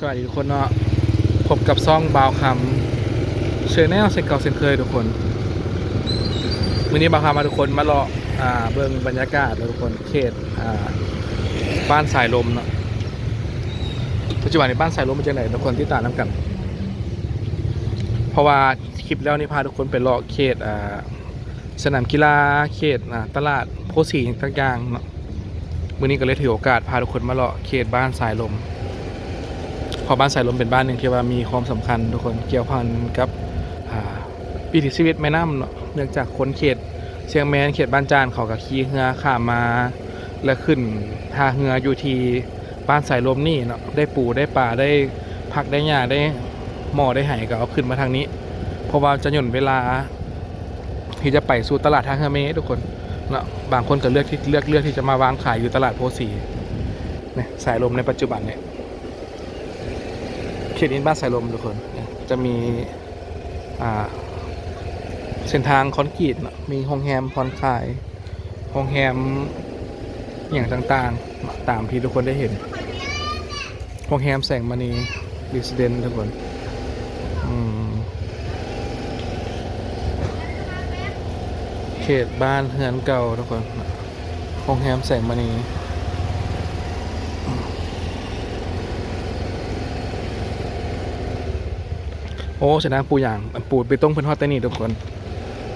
สวัสดีทุกคนเนาะพบกับซ่องบาวคำเชิญแนลเซนเก่าเซนเคยทุกคนวันนี้บาวคำมาทุกคนมาเลาะอ่าเบิ่งบรรยากาศแล้วทุกคนเขตอ่าบ้านสายลมเนาะปัจจุบันในบ้านสายลมเป็นจังไหนทุกคนที่ตามน้ำกัน เพราะว่าคลิปแล้วนี่พาทุกคนไปเลาะเขตอ่าสนามกีฬาเขตอ่าตลาดโพสีต่างๆเนาะวันนี้ก็เลยถือโอกาสพาทุกคนมาเลาะเขตบ้านสายลม พอบ้านสายลมเป็นบ้านหนึ่งที่ว่ามีความสำคัญทุกคนเกี่ยวพันกับวิถีชีวิตแม่น้ำเนาะเนื่องจากคนเขตเชียงแมนเขตบ้านจานเขากับขี่เรือข้ามมาและขึ้นทาเรืออยู่ที่บ้านสายลมนี่เนาะได้ปูได้ป่าได้พักได้หญ้าได้หมอได้ไห้ก็เอาขึ้นมาทางนี้ เพราะว่าจะหย่นเวลา ที่จะไปสู่ตลาดทางเฮเมทุกคนเนาะบางคนก็เลือกที่เลือกเลือกที่จะมาวางขายอยู่ตลาดโพสีเนี่ยสายลมในปัจจุบันเนี่ย เขตนี้บ้านสายลมทุกคน จะมีเส้นทางคอนกรีตมีโรงแรมพรคลายโรงแรมอย่างต่างๆ ตามที่ทุกคนได้เห็นโรงแรมแสงมณีรีสเดนทุกคนเขตบ้านเฮือนเก่าทุกคนโรงแรมแสงมณี โอ้เสียดาปูอย่างปูไปต้งเพิ่นฮอดแต่นี่ทุกคน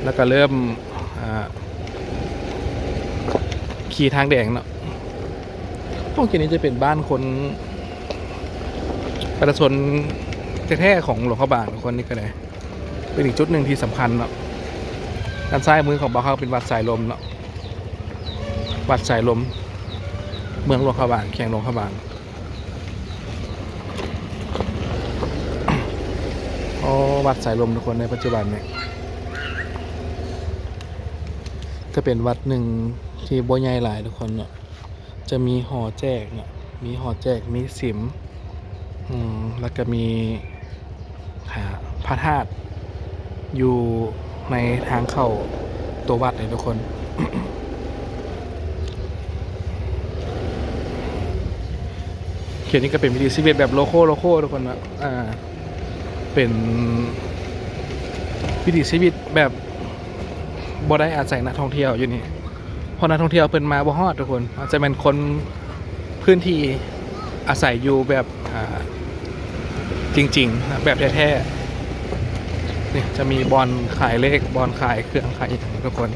แล้วก็เริ่มขี่ทางแดงเนาะพวกนี้จะเป็นบ้านคนประชาชนแท้ๆของหลวงพระบางทุกคนนี่ก็ได้เป็นอีกจุดหนึ่งที่สำคัญเนาะด้านซ้ายมือของบ่าวเขาเป็นวัดสายลมเนาะวัดสายลม เมืองหลวงพระบางแข่งหลวงพระบาง โอ้วัดสายลมทุกคนในปัจจุบันเนี่ยก็เป็นวัดหนึ่งที่บ่ใหญ่หลายทุกคนเนาะจะมีหอแจกเนาะมีหอแจกมีสิมอืมแล้วก็มีหาพระธาตุอยู่ในทางเข้าตัววัดเลยทุกคนเขียนนี้ก็เป็นวิธีชีวิตแบบโลโก้โลโก้ทุกคนนะอ่า เป็นวิถีชีวิตแบบบ่ได้อาศัยนักท่องเที่ยวอยู่นี่พราะนักท่องเที่ยวเพิ่นมาบ่ฮอดทุกคนอาจจะเป็นคนพื้นที่อาศัยอยู่แบบจริงๆ แบบแท้ๆนี่จะมีบอลขายเลขบอลขายเครื่องขายอหย่างทุกคน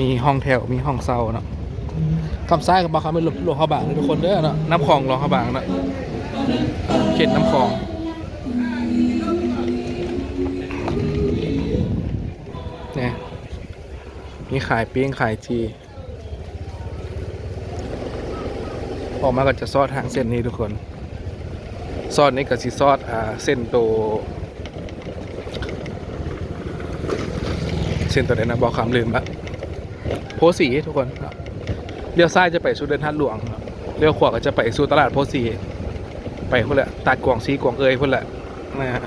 มีห้องแถวมีห้องเซาเนาะคำซ้ายกับบาคำเป็นหลวงข้าบางทุกคนเด้อเนาะน้ำคลองหลวงข้าบางเนาะเขตน้ำคลอง มีขายปิ้งขายจี ออกมาก็จะซอดทางเส้นนี้ทุกคน ซอดนี้ก็สิซอดอ่าเส้นโตเส้นตัวไหนนะบอกคำลืมละโพสีทุกคนเลี้ยวซ้ายจะไปสู่เดินทัดหลวงเลี้ยวขวาก็จะไปสู่ตลาดโพสีไปพุ่นแหละตัดกวางซีกวางเอยพุ่นแหละนะฮะ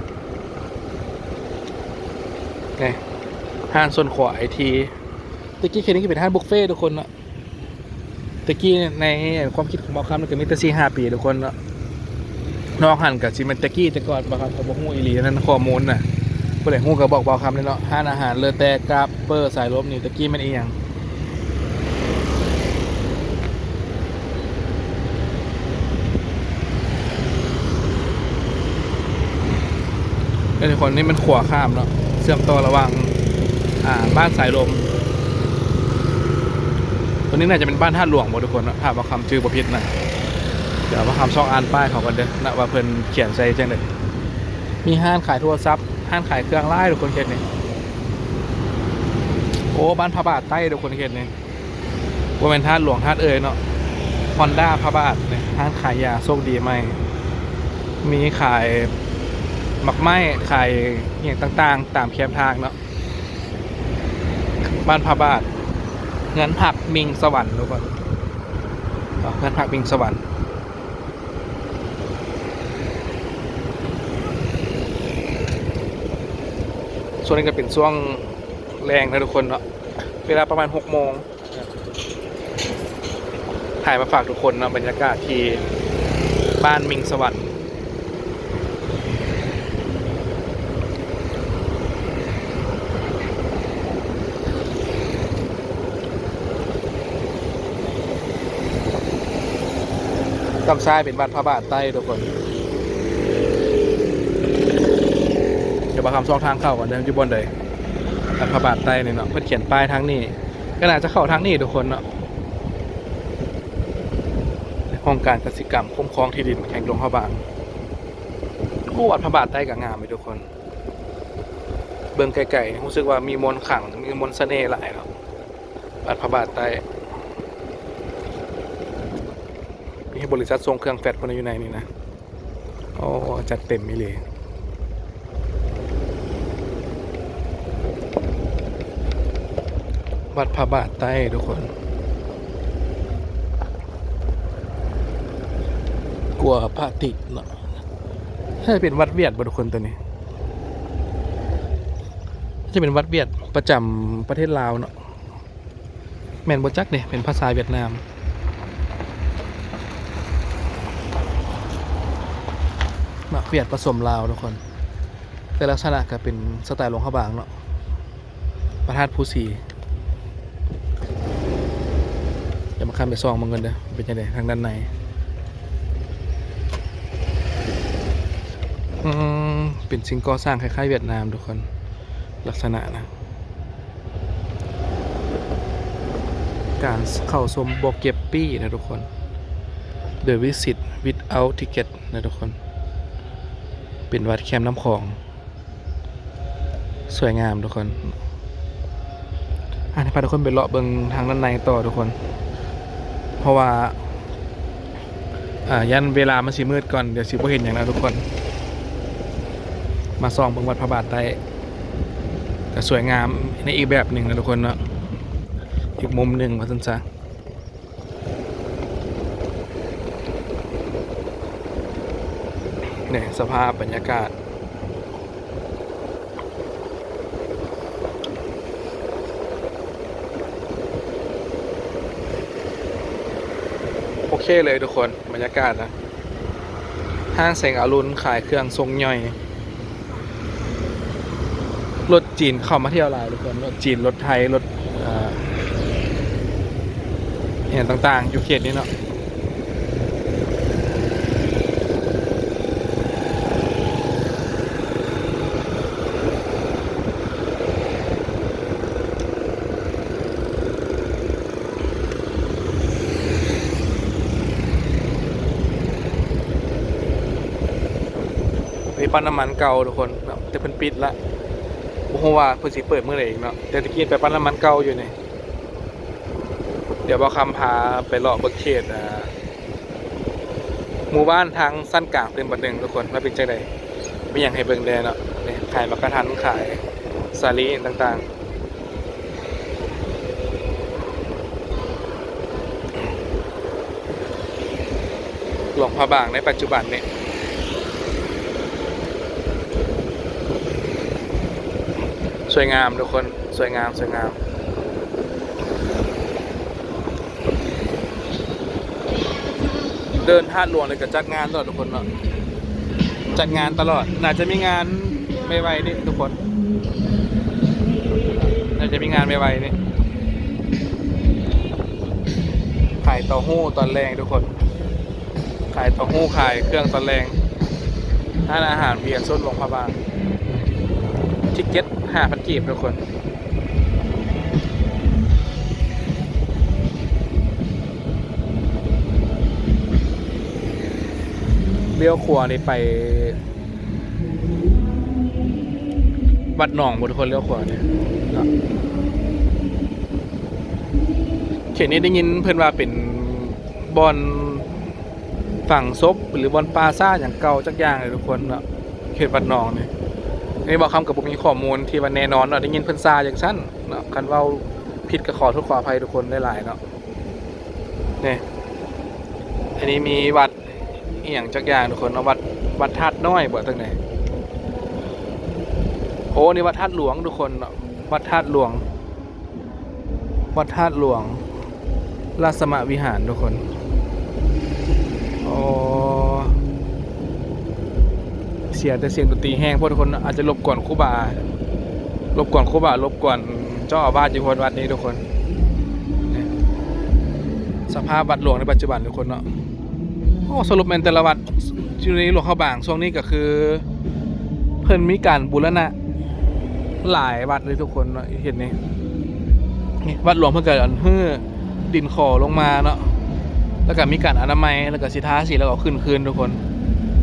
ห้างส่วนขวาไอที ตะกี้เคสนี้ก็เป็นห้างบุฟเฟ่ต์ทุกคนเนาะตะกี้ในความคิดของบอคำมันก็มีแต่สี่ห้าปีทุกคนเนาะนอกหันกับจิมันตะกี้แต่ก่อนบอคำกับบอกฮู้อีหลีนั่นข้อมูลน่ะผู้ใดฮู้ก็บอกบอคำเลยเนาะห้านอาหารเลอแต่กราบเปอร์สายลมนี่ตะกี้มันเอียงเป็นคนนี่มันขวาข้ามเนาะเชื่อมต่อระหว่างอ่าบ้านสายลม ตัวนี้น่าจะเป็นบ้านท่าหลวงหมดทุกคนนะถ้าว่าคำชื่อประพิษนะเดี๋ยวว่าคำช่องอ่านป้ายเขากันเด้อนะว่าเพิ่นเขียนใส่จังเลยมีห้านขายโทรศัพท์ห้านขายเครื่องไล่ทุกคนเห็นนี่โอ้บ้านพระบาทใต้ทุกคนเห็นนี่ว่าเป็นท่าหลวงท่าเอ่ยเนาะฮอนด้าพระบาทเนี่ยห้านขายยาโชคดีไหมมีขายหมักไม้ขายอย่างต่างๆ ตามแคมทางเนาะบ้านพระบาท เงินผักมิงสวรรค์ทุกคนอ๋อเงินผักมิงสวรรค์ส่วนนี้ก็เป็นช่วงแรงนะทุกคนเนาะเวลาประมาณหกโมงถ่ายมาฝากทุกคนเนาะบรรยากาศที่บ้านมิงสวรรค์ กำซ้ายเป็นวัดพระบาทใต้ทุกคนเดี๋ยวมาคำช่องทางเข้าก่อนเดิมอยู่บนเลยวัดพระบาทใต้เนี่ยเนาะเพื่อเขียนป้ายทางนี้ ก็น่าจะเข้าทางนี้ทุกคนเนาะห้องการกสิกรรมคุ้มครองที่ดินแห่งหลวงพระบางโอ้วัดพระบาทใต้กับงามไปทุกคน เบิ่งไกลๆรู้สึกว่ามีมนขลังมีมนต์เสน่ห์หลายเนาะวัดพระบาทใต้มี บริษัททรงเครื่องแฟดคนอยู่ในนี่นะโอ้จัดเต็มมิเลยวัดพระบาทใต้ทุกคน กลัวพระติดเนาะถ้าเป็นวัดเวียดบ่ทุกคนตัวนี้ จะเป็นวัดเวียดประจำประเทศลาวเนาะแมนบจักเนี่ยเป็นภาษาเวียดนาม มา เวียดผสมลาวทุกคน แต่ลักษณะก็เป็นสไตล์หลวงพระบางเนาะประธาตุภูสีเดี๋ยวมาข้ามไปซองมังเงินเด้อเป็นยังไงทางด้านในอืมเป็นสิ่งก่อสร้างคล้ายๆเวียดนามทุกคนลักษณะนะ การเข้าชมบอกเก็บปี้นะทุกคน The Visit Without Ticket นะทุกคน เป็นวัดแคมน้ำของ สวยงามทุกคนอะให้พาทุกคนไปเลาะเบิงทางด้านในต่อทุกคน เพราะว่าอ่ายันเวลามันสิมืดก่อนเดี๋ยวสิบ่เห็นอย่างนั้นทุกคน มาส่องเบิงวัดพระบาทใต้แต่สวยงามในอีกแบบหนึ่งนะทุกคนเนาะอีกมุมหนึ่งมาสันซ เนี่ยสภาพบรรยากาศ โอเคเลยทุกคนบรรยากาศนะห้างแสงอรุณขายเครื่องทรงย่อยรถจีนเข้ามาเที่ยวลายทุกคนรถจีนรถไทยรถอ่าเนี่ยต่างๆอยู่เขตนี้เนาะ ปั๊มน้ำมันเก่าทุกคนเนาะแต่เพิ่นปิดละบ่ฮู้ว่าเพิ่นสิเปิดเมื่อไหร่อีกเนาะแต่ตะกี้ไปปั๊มน้ำมันเก่าอยู่นี่เดี๋ยวบ่คำพาไปเลาะเบิกเขตอ่าหมู่บ้านทางสั้นกลางเป็นบัดหนึงทุกคนว่าเป็นจังไดมีหยังให้เบิ่งแดเนาะนี่ขายมักกะทันขายสาลีต่างๆหลวงพระบางในปัจจุบันเนี่ย สวยงามทุกคนสวยงามสวยงามเดินท่าหลวงเลยกับจัดงานตลอดทุกคนเนาะจัดงานตลอดน่าจะมีงานไม่ไวนี่ทุกคนน่าจะมีงานไม่ไวนี่ขายเต้าหู้ตอนแรงทุกคนขายเต้าหู้ขายเครื่องตอนแรงร้านอาหารเบียร์ส้นหลวงพระบางทิกเก็ต ห้าพันกีบทุกคน เลี้ยวขวานี่ไป วัดหนองบทุกคนเลี้ยวขวาเนี่ยเนาะเขตนี้ได้ยินเพื่อนว่าเป็นบอลฝั่งซบหรือบอลปลาซ่าอย่างเก่าจักอย่างเลยทุกคนเนาะเขตวัดหนองเนี่ย นี่บอกคำกับผมมีข้อมูลที่วันแน่นอนเนาะได้ยินเพิ่นซาอย่างสั้นเนาะคันเว่าผิดก็ขอโทษขออภัยทุกคนได้หลายเนาะนี่อันนี้มีวัดอีหยังจักอย่างทุกคนเนาะวัดวัดธาตุน้อยบ่ตั้งไหนโอ้นี่วัดธาตุหลวงทุกคนเนาะวัดธาตุหลวง วัดธาตุหลวงราชสมะวิหารทุกคนโอ้ สียแต่เสียงดนตรีแห้งเพราะทุกคนอาจจะรบกวนครูบา รบกวนครูบารบกวนเจ้าอาวาสอยู่คนวัดนี้ทุกคน สภาพวัดหลวงในปัจจุบันทุกคนเนาะโอ้สรุปแมนแต่ละวัดอยู่ในหลวงเข้าบางช่วงนี้ก็คือ เพิ่นมีการบูรณะหลายวัดเลยทุกคนเนาะเห็นนี่วัดหลวงเพิ่นก็อันเฮือดินขอลงมาเนาะแล้วก็มีการอนามัยแล้วก็สิทาสีแล้วก็ขึ้นคืนทุกคน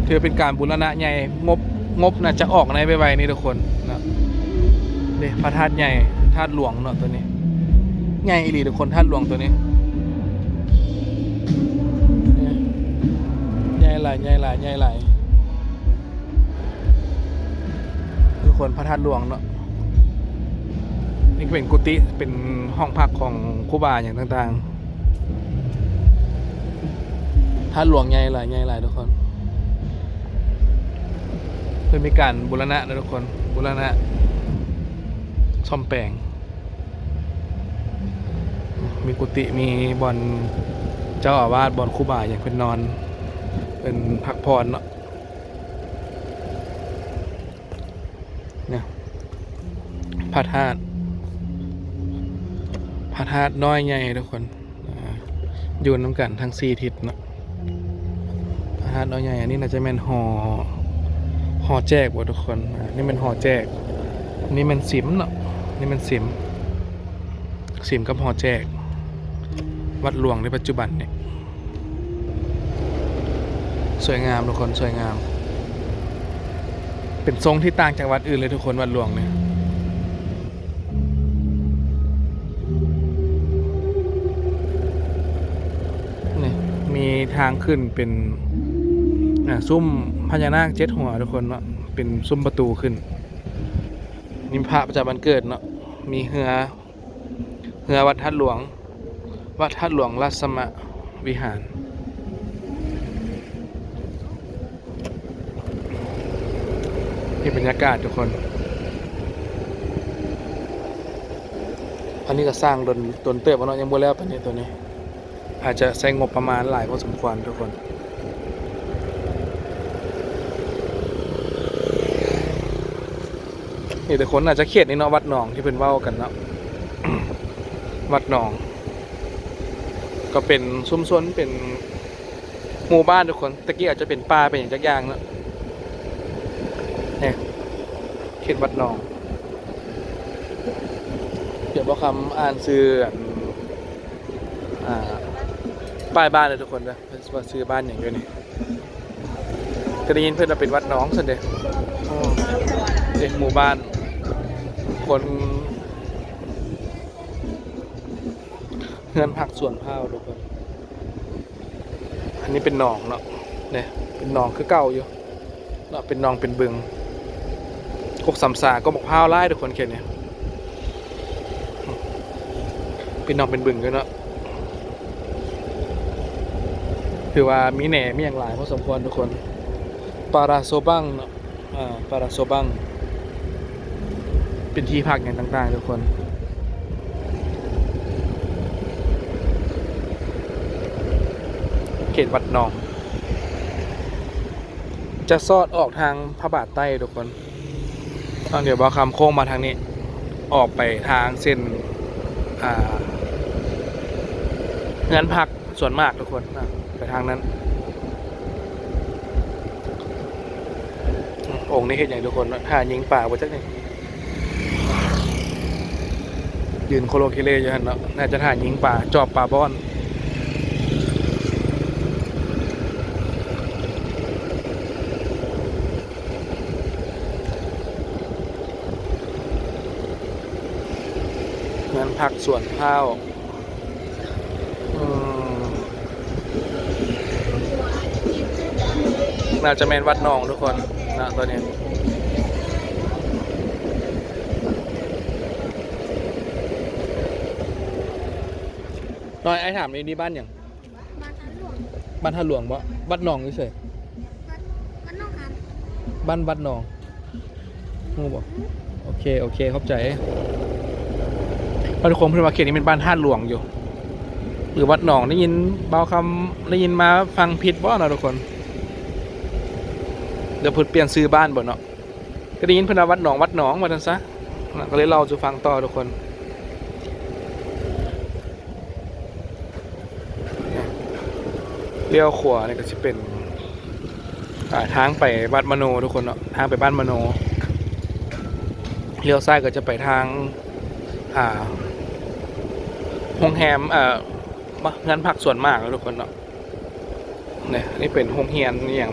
ถือเป็นการบูรณะใหญ่งบงบน่าจะออกในไวๆนี่ทุกคนนาะนี่พระธาตุใหญ่ธาตุหลวงเนาะตัวนี้ใหญ่อีหลีทุกคนธาตุหลวงตัวนี้ใหญ่หลายใหญ่หลายใหญ่หลายทุกคนพระธาตุหลวงเนาะนี่เป็นกุฏิเป็นห้องพักของครูบาอย่างต่างๆท่านหลวงใหญ่หลายใหญ่หลายทุกคน เพื่อมีการบูรณะนะทุกคนบูรณะซ่อมแปลง มีกุฏิมีบอนเจ้าอาวาสบอนคูบ่าอย่างเป็นนอน เป็นพักผ่อนเนาะเนี่ยพระธาตุพระธาตุน้อยใหญ่ทุกคนอยู่น้ำกันทั้งสี่ทิศเนาะพระธาตุน้อยใหญ่อันนี้น่าจะเป็นหอ หอแจกบ่ทุกคนอ่านี่เป็นหอแจกนนี่เป็นสิมเนาะนี่เป็นสิม สิมกับหอแจก วัดหลวงในปัจจุบันเนี่ยสวยงามทุกคนสวยงาม เป็นทรงที่ต่างจากวัดอื่นเลยทุกคนวัดหลวงเนี่ยนี่มีทางขึ้นเป็นอ่าซุ้ม พญานาคเจ็ดหัวทุกคนเนาะเป็นซุ้มประตูขึ้น นิมพระประจำวันเกิดเนาะมีเหือเหือวัดทัดหลวง วัดทัดหลวงรัศมะวิหารนี่บรรยากาศทุกคน อันนี้ก็สร้างโดนโดนเติบเนาะยังบ่แล้วปานนี้ตัวนี้ อาจจะใช้งบประมาณหลายพอสมควรทุกคน นี่แต่คนอาจจะเครียดนี่เนาะวัดหนองที่เป็นเว้ากันเนาะวัดหนอง ก็เป็นซุ้มซนเป็นหมู่บ้านทุกคนตะกี้อาจจะเป็นป่าเป็นอย่างจักอย่างเนาะเนี่ยเขตวัดหนอง เดี๋ยวบอกคำอ่านซื้ออ่าป้ายบ้านเลยทุกคนนะว่าซื้อบ้านอย่างเดียวนี่ก็ได้ยินเพื่อนว่าเป็นวัดน้องสันเดเด็กหมู่บ้าน คนเงินผักส่วนข้าวทุกคน อันนี้เป็นหนองเนาะ เนี่ย เป็นหนองคือเก่าอยู่ เนาะ เป็นหนองเป็นบึงกกสำสาก็บอกพร้าวไล่ทุกคนเขียนเนี่ย เป็นหนองเป็นบึงด้วยเนาะ ถือว่ามีแหน่มีอย่างหลายพอสมควรทุกคน ปาราโซบังเนาะ อ่า ปาราโซบัง เป็นที่พักอย่างต่างๆ ทุกคนเขตวัดนอง จะซอดออกทางพระบาทใต้ทุกคนตอนเดี๋ยวบอคำโค้งมาทางนี้ ออกไปทางเส้นอ่าเงินพักส่วนมากทุกคนไปทางนั้น องค์นี้เห็นอย่างทุกคนถ้ายิงป่าบ่จักนี่ ยืนโคโลคิเลอยู่หันเนาะน่าจะถ่ายยิงป่าจอบป่าบอนเงินพักส่วนข้าวน่าจะเป็นวัดนองทุกคนนะตอนนี้ น้อยไอ้ถามนี่นี่บ้านอย่างบ้านทันหลวงบ้านท่าหลวงบ่วัดหนองนี่เฉยบ้านบ้านนอกครับบ้านวัดหนองงูบ่โอเคโอเคเข้าใจเพราะทุกคนเพื่อนมาเขตนี้เป็นบ้านท่าหลวงอยู่ หรือวัดหนองได้ยินเบาคำได้ยินมาฟังผิดบ่เนาะทุกคน เดี๋ยวเพิ่นเปลี่ยนซื้อบ้านบ่เนาะก็ได้ยินเพิ่นว่าวัดหนองวัดหนองว่าซั่นซะน่ะก็เลยเล่าสู่ฟังต่อทุกคน เลี้ยวขวานี่ก็จะเป็นทางไปบ้านมโนทุกคนเนาะทางไปบ้านมโนเลี้ยวซ้ายก็จะไปทางอ่าโรงแรมเอ่อบ้นงานพักส่วนมากแล้วทุกคนเนาะเนี่ยนี่เป็นโรงเรียนนี่อย่าง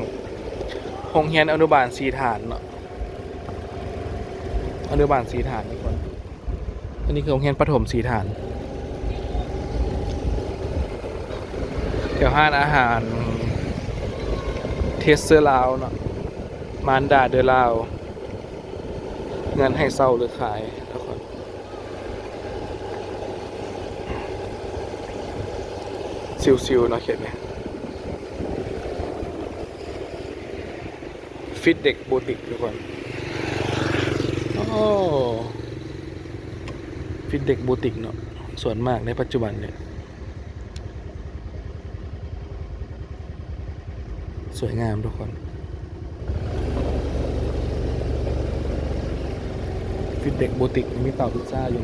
โรงเรียนอนุบาลสีฐานเนาะอนุบาลสีฐานทุกคนอันนี้คือโรงเรียนประถมสีฐาน แถวห้านอาหาร เทสเซอร์ลาวเนาะมานดาเดอลาวเงินให้เศร้าหรือขายทุกคนซิวๆเนาะเขียนเนี่ยฟิตเด็กบูติกทุกคนโอ้ฟิตเด็กบูติกเนาะส่วนมากในปัจจุบันเนี่ย สวยงามทุกคนฟิตเด็กโบติกมีเต่าพิซซ่าอยู่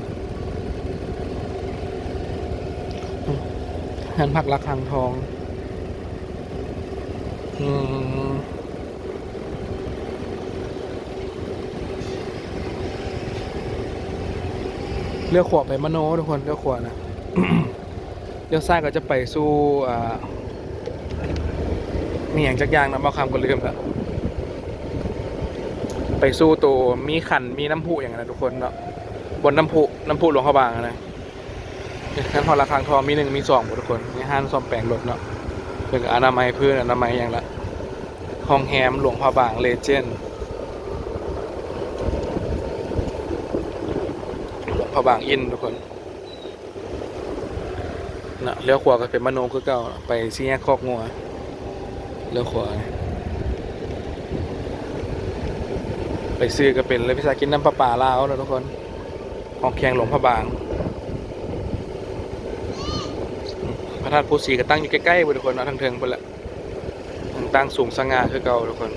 หันผักระคังทอง อืมเลือกขวบไปมโนทุกคนเลือกขวบนะเลี้ยวซ้ายก็จะไปสู่อ่า มีอย่างจักอย่างนะบางคำก็ลืมละไปสู้ตัวมีขันมีน้ำพุอย่างนั้นนะทุกคนเนาะบนน้ำพุน้ำพุหลวงพระบางอะนะงั้นพอละครังทองมีหนึ่งมีสองหมดทุกคนมีห้านซ่อมแปลงรถเนาะเป็นอนามัยพื่อนอนามัยอย่างละห้องแฮมหลวงพระบางเลเจนด์หลวงพระบางอินทุกคนนะเลี้ยวขวาก็เป็นมโนคือเก่าไปซีแยกคอกงัว เลี้ยวขวา ไปซื้อก็เป็นเลยพิซซ่ากินน้ำปลาป่าลาวนะทุกคนของแข็งหลวงพระบาง พระธาตุภูสีก็ตั้งอยู่ใกล้ๆบทุกคนนะทางเทิงไปละตั้งสูงสง่าคือเก่าทุกคน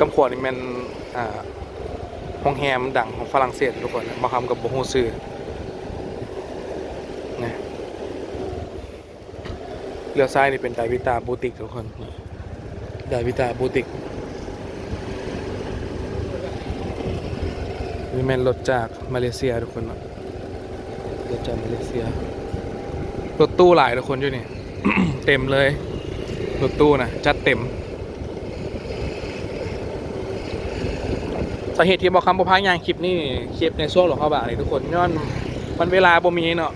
กำขวดนี่มันอ่าห้องแฮมดังของฝรั่งเศสทุกคนมาคำกับโบฮูซื้อนะ เลี้ยวซ้ายนี่เป็นไดวิตาบูติกทุกคนไดวิตาบูติกนี่แมนรถจากมาเลเซียทุกคนรถจากมาเลเซียรถตู้หลายทุกคนอยู่นี่เต็มเลยรถตู้นะจัดเต็มสาเหตุที่บอกคำบอกพายางคลิปนี่คลิปในช่วงหลวงพ่อบางนี่ทุกคนย้อนมันเวลาบ่มีเนาะ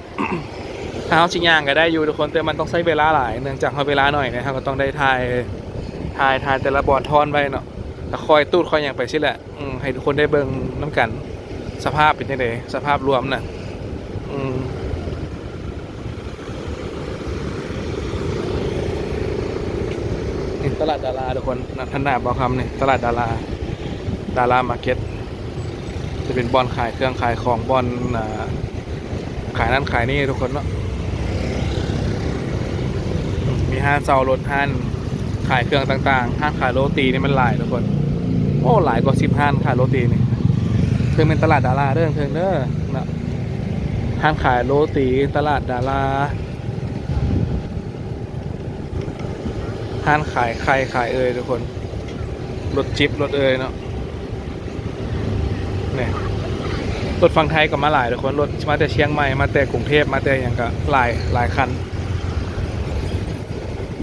ถ้าเขาชิงยางก็ได้อยู่ทุกคนแต่มันต้องใช้เวลาหลายเนื่องจากเขาเวลาหน่อยนะครับก็ต้องได้ถ่ายถ่ายถ่ายแต่ละบอลทอนไว้เนาะแล้วคอยตูดคอยอย่างไปสิแหละอืให้ทุกคนได้เบิ่งน้ำกัน สภาพเป็นยังไงสภาพรวมน่ะอืมนี่ตลาดดาราทุกคนนะท่านหนาบอกคำนี่ตลาดดาราดารามาร์เก็ตจะเป็นบอลขายเครื่องขายของบอลขายนั่นขายนี่ทุกคนเนาะ มีห้างเซารถห้างขายเครื่องต่างๆห้างขายโรตีนี่มันหลายทุกคน โอ้หลายกว่าสิบห้างขายโรตีนี่เพิ่งเป็นตลาดดาราเด้อเพิ่งเด้อนะห้างขายโรตีตลาดดาราห้างขายไข่ขายเอยทุกคนรถจิ๊บรถเอยเนาะเนี่ยรถฝั่งไทยก็มาหลายทุกคนรถมาแต่เชียงใหม่มาแต่กรุงเทพมาแต่อย่างก็หลายหลายคัน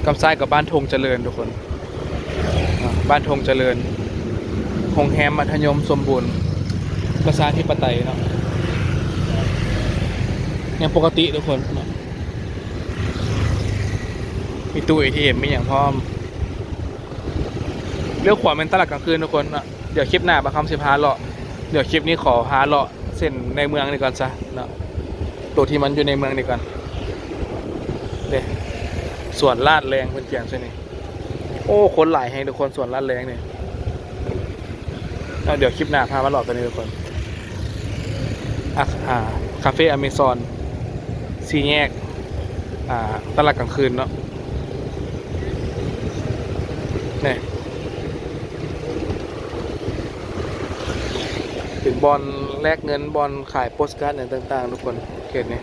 กับซ้ายกับบ้านธงเจริญทุกคน บ้านธงเจริญโรงแรมมัธยมสมบูรณ์ประชาธิปไตยเนาะยังปกติทุกคนเนาะมีตู้ ATM มีอย่างพร้อมเลี้ยวขวาเป็นตลาดกลางคืนทุกคนเนาะเดี๋ยวคลิปหน้าบะคำสิพาเลาะเดี๋ยวคลิปนี้ขอพาเลาะเส้นในเมืองนี่ก่อนซะเนาะตัวที่มันอยู่ในเมืองนี่ก่อนเด้ ส่วนลาดแรงเพื่อนเกียงใช่นี่โอ้คนหลายให้ทุกคนส่วนลาดแรงเนี่ยเดี๋ยวคลิปหน้าพามาเลาะตัวนี้ทุกคนอะอ่าคาเฟ่อเมซอนซีแยกอ่าตลาดกลางคืนเนาะเนี่ยถึงบอลแลกเงินบอลขายโปสการ์ดอะไรต่าง ๆ ทุกคนเขตนี้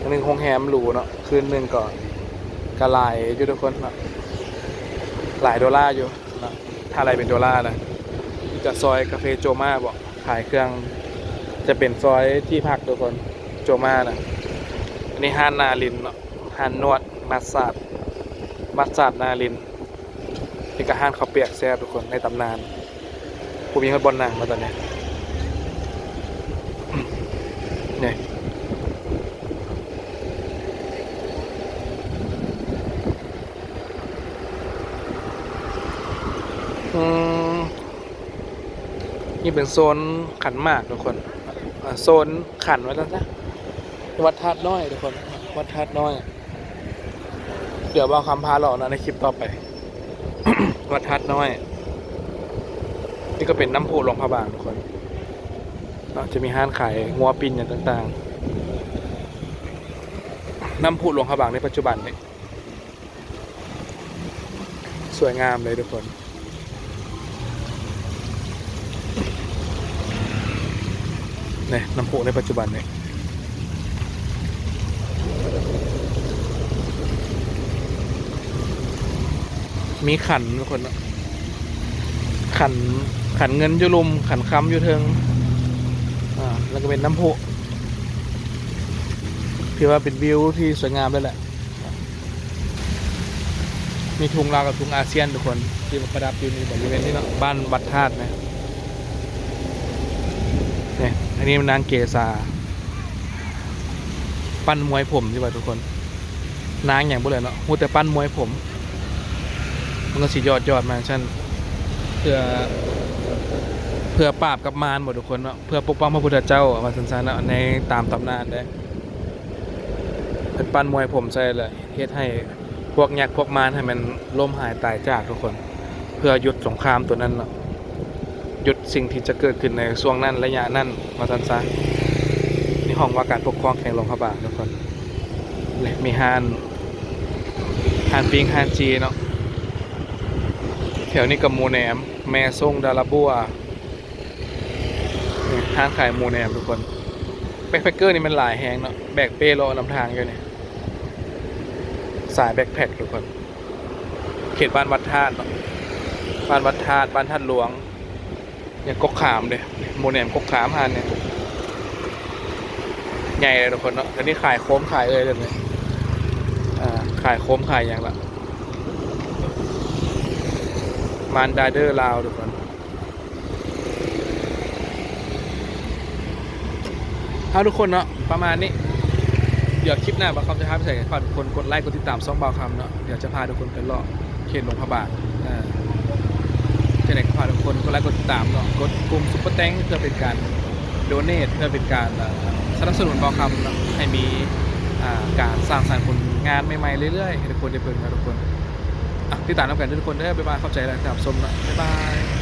อันหนึ่งโรงแรมหรูเนาะคืนหนึ่งก่อน ก็หลายอยู่ทุกคนนะหลายดอลลาร์อยู่นะถ้าอะไรเป็นดอลลาร์นะนี่ก็ซอยกาแฟโจมาบอกขายเครื่อง จะเป็นซอยที่พักทุกคนโจมานะอันนี้ห้านนาลินเนาะห้านนวดมัสซาดมัสซาดนาลินนี่ก็ห้านข้าเปียกแซ่บทุกคนในตำนานผู้มีคนบอลนางมาตอนนี้เนี่ย นี่เป็นโซนขันหมากทุกคนโซนขันไว้แล้วนะวัดธาตุน้อยทุกคน วัดธาตุน้อย เดี๋ยวว่าคำพาหล่อนะในคลิปต่อไป วัดธาตุน้อย นี่ก็เป็นน้ำพุหลวงพระบางทุกคนเนาจะมีห้านขายงัวปินอย่างต่างๆ น้ำพุหลวงพระบางในปัจจุบันเนี่ยสวยงามเลยทุกคน นี่ยน้ำพุในปัจจุบันเนี่ยมีขันทุกคนขันขันเงินอยุลุม ขันค้ำอยู่เทิงอ่าแล้วก็เป็นน้ำพุที่ว่าเป็นวิวที่สวยงามเลยแหละ มีทุงลาวกับทุงอาเซียนทุกคน ที่ประดับอยู่ในบริเวณนี้เนาะบ้านวัดธาตุนะเนี่ยอันนี้มันนางเกษาปั้นมวยผมใช่ป่ะทุกคน นางอย่างบุเลยเนาะหูแต่ปั้นมวยผม มันก็สิยอดยอดมาชั้นเพื่อ เพื่อปราบกับมารหมดทุกคนเนาะเพื่อปกป้องพระพุทธเจ้ามาสันสานเนาะในตามตำนานได้เป็นปั้นมวยผมใช่เลยเฮ็ดให้พวกยักษ์พวกมารให้มันล้มหายตายจากทุกคน เพื่อหยุดสงครามตัวนั้นเนาะ หยุดสิ่งที่จะเกิดขึ้นในช่วงนั้นระยะนั้นมาสันสานี่ห้องว่าการปกครองแข่งลงพระบางทุกคนเลยมีฮานฮานปิงฮานจีเนาะแถวนี้กับหมูแหนม แม่ส่งดาราบัวนี่ห้างขายหมูแหนมทุกคนแบ็คแพคเกอร์นี่มันหลายแหงเนาะแบกเป้รอนำทางอยู่เนี่ยสายแบ็คแพคทุกคน เขตบ้านวัดธาตุเนาะบ้านวัดธาตุบ้านธาตุหลวง เนี่ยกกขามเด้หมูแหนมกกขามหานเนี่ยใหญ่เลยทุกคนเนาะตอนนี้ขายโค้มขายเอ่ยเลยเนี่ยอ่าขายโค้มขายอย่างละมานดาเดอร์ลาวทุกคนถ้าทุกคนเนาะประมาณนี้เดี๋ยวคลิปหน้าบาคำจะพาไปใส่ฝากทุกคนกดไลค์กดติดตามซ่องบาคำเนาะเดี๋ยวจะพาทุกคนไปเลาะเขตหลวงพระบาง จะไหนก็พาทุกคนกดไลค์กดติดตามเนาะกดปุ่มซุปเปอร์แตงเพื่อเป็นการโดเนทเพื่อเป็นการสนับสนุนบอคำนะให้มีการสร้างสรรค์ผลงานใหม่ๆเรื่อยๆให้ทุกคนได้เปิดนะทุกคนอ่ติดตามกันทุกคนได้อบ๊ายบายเข้าใจแล้วครับชมนะบ๊ายบาย